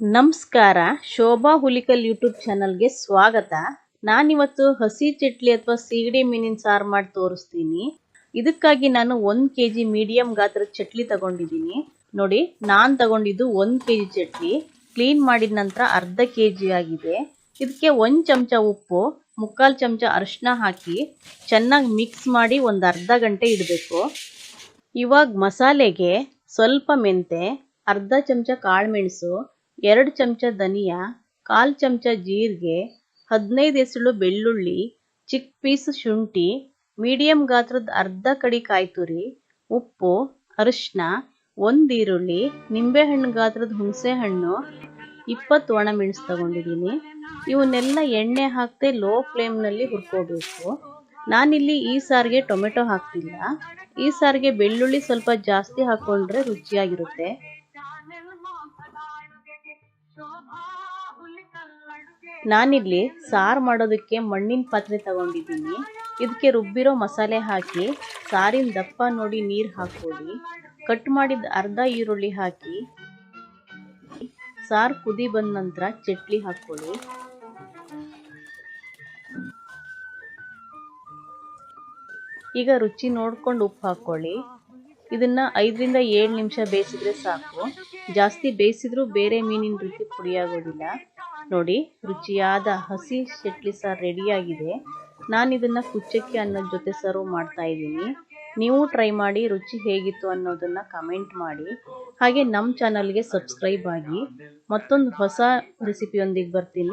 ನಮಸ್ಕಾರ. ಶೋಭಾ ಹುಲಿಕಲ್ ಯೂಟ್ಯೂಬ್ ಚಾನಲ್ಗೆ ಸ್ವಾಗತ. ನಾನಿವತ್ತು ಹಸಿ ಚಟ್ಲಿ ಅಥವಾ ಸೀಗಡಿ ಮೀನಿನ ಸಾರು ಮಾಡಿ ತೋರಿಸ್ತೀನಿ. ಇದಕ್ಕಾಗಿ ನಾನು ಒಂದು ಕೆ ಜಿ ಮೀಡಿಯಂ ಗಾತ್ರದ ಚಟ್ಲಿ ತಗೊಂಡಿದ್ದೀನಿ. ನೋಡಿ, ನಾನು ತಗೊಂಡಿದ್ದು ಒಂದು ಕೆ ಜಿ ಚಟ್ಲಿ. ಕ್ಲೀನ್ ಮಾಡಿದ ನಂತರ ಅರ್ಧ ಕೆ ಜಿ ಆಗಿದೆ. ಇದಕ್ಕೆ ಒಂದು ಚಮಚ ಉಪ್ಪು, ಮುಕ್ಕಾಲು ಚಮಚ ಅರಿಶಿನ ಹಾಕಿ ಚೆನ್ನಾಗಿ ಮಿಕ್ಸ್ ಮಾಡಿ ಒಂದು ಅರ್ಧ ಗಂಟೆ ಇಡಬೇಕು. ಇವಾಗ ಮಸಾಲೆಗೆ ಸ್ವಲ್ಪ ಮೆಂತೆ, ಅರ್ಧ ಚಮಚ ಕಾಳುಮೆಣಸು ಎರಡು ಚಮಚ ಧನಿಯಾ, ಕಾಲು ಚಮಚ ಜೀರಿಗೆ, ಹದಿನೈದು ಎಸಳು ಬೆಳ್ಳುಳ್ಳಿ ಚಿಕ್ಕ ಪೀಸ್ ಶುಂಠಿ, ಮೀಡಿಯಂ ಗಾತ್ರದ ಅರ್ಧ ಕಡಿ ಕಾಯ್ತುರಿ, ಉಪ್ಪು ಅರಿಶಿನ ಒಂದು ಈರುಳ್ಳಿ, ನಿಂಬೆಹಣ್ಣು ಗಾತ್ರದ ಹುಣಸೆಹಣ್ಣು, ಇಪ್ಪತ್ತು ಒಣಮೆಣಸು ತಗೊಂಡಿದ್ದೀನಿ. ಇವನ್ನೆಲ್ಲ ಎಣ್ಣೆ ಹಾಕದೆ ಲೋ ಫ್ಲೇಮ್ನಲ್ಲಿ ಹುರ್ಕೋಬೇಕು. ನಾನಿಲ್ಲಿ ಈ ಸಾರಿಗೆ ಟೊಮೆಟೊ ಹಾಕ್ತಿಲ್ಲ. ಈ ಸಾರಿಗೆ ಬೆಳ್ಳುಳ್ಳಿ ಸ್ವಲ್ಪ ಜಾಸ್ತಿ ಹಾಕ್ಕೊಂಡ್ರೆ ರುಚಿಯಾಗಿರುತ್ತೆ. ನಾನಿಲ್ಲಿ ಸಾರು ಮಾಡೋದಕ್ಕೆ ಮಣ್ಣಿನ ಪಾತ್ರೆ ತಗೊಂಡಿದ್ದೀನಿ. ಇದಕ್ಕೆ ರುಬ್ಬಿರೋ ಮಸಾಲೆ ಹಾಕಿ, ಸಾರಿನ ದಪ್ಪ ನೋಡಿ ನೀರು ಹಾಕೊಳ್ಳಿ ಕಟ್ ಮಾಡಿದ ಅರ್ಧ ಈರುಳ್ಳಿ ಹಾಕಿ, ಸಾರು ಕುದಿ ಬಂದ ನಂತರ ಚಟ್ಲಿ ಹಾಕ್ಕೊಳ್ಳಿ ಈಗ ರುಚಿ ನೋಡ್ಕೊಂಡು ಉಪ್ಪು ಹಾಕೊಳ್ಳಿ ಇದನ್ನು ಐದರಿಂದ ಏಳು ನಿಮಿಷ ಬೇಯಿಸಿದ್ರೆ ಸಾಕು. ಜಾಸ್ತಿ ಬೇಯಿಸಿದ್ರೂ ಬೇರೆ ಮೀನಿನ ರೀತಿ ಪುಡಿಯಾಗೋದಿಲ್ಲ. ನೋಡಿ, ರುಚಿಯಾದ ಹಸಿ ಚಟ್ಲಿ ಸಾರು ರೆಡಿಯಾಗಿದೆ. ನಾನು ಇದನ್ನ ಕುಚ್ಚಕ್ಕಿ ಅನ್ನೋದ್ ಜೊತೆ ಸರ್ವ್ ಮಾಡ್ತಾ ಇದ್ದೀನಿ. ನೀವು ಟ್ರೈ ಮಾಡಿ, ರುಚಿ ಹೇಗಿತ್ತು ಅನ್ನೋದನ್ನ ಕಮೆಂಟ್ ಮಾಡಿ. ಹಾಗೆ ನಮ್ಮ ಚಾನಲ್ಗೆ ಸಬ್ಸ್ಕ್ರೈಬ್ ಆಗಿ. ಮತ್ತೊಂದು ಹೊಸ ರೆಸಿಪಿಯೊಂದಿಗೆ ಬರ್ತೀನಿ.